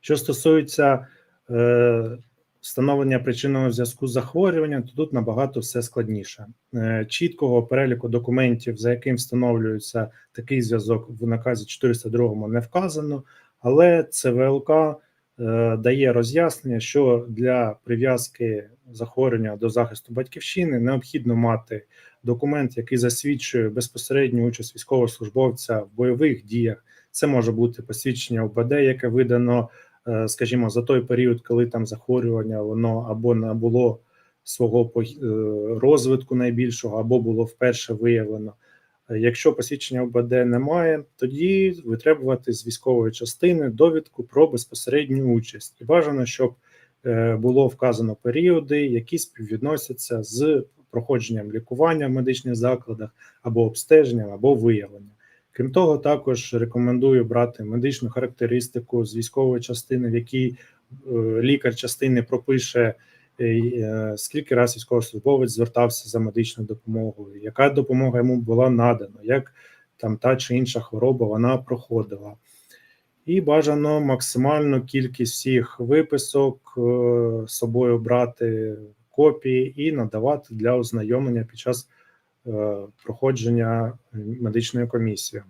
Що стосується е, встановлення причинного зв'язку з захворюванням, то тут набагато все складніше. Е, чіткого переліку документів, за яким встановлюється такий зв'язок в наказі 402 не вказано, але ЦВЛК е, дає роз'яснення, що для прив'язки захворювання до захисту батьківщини необхідно мати документ, який засвідчує безпосередню участь військовослужбовця в бойових діях. Це може бути посвідчення ОБД, яке видано, е, скажімо, за той період, коли там захворювання воно або не було свого е, розвитку найбільшого, або було вперше виявлено. Е, Якщо посвідчення ОБД немає, тоді витребувати з військової частини довідку про безпосередню участь. І бажано, щоб було вказано періоди, які співвідносяться з проходженням лікування в медичних закладах або обстеженням, або виявленням. Крім того, також рекомендую брати медичну характеристику з військової частини, в якій е, лікар частини пропише, е, е, скільки раз військовослужбовець звертався за медичною допомогою, яка допомога йому була надана, як там та чи інша хвороба вона проходила. І бажано максимальну кількість всіх виписок з собою брати копії і надавати для ознайомлення під час проходження медичної комісії.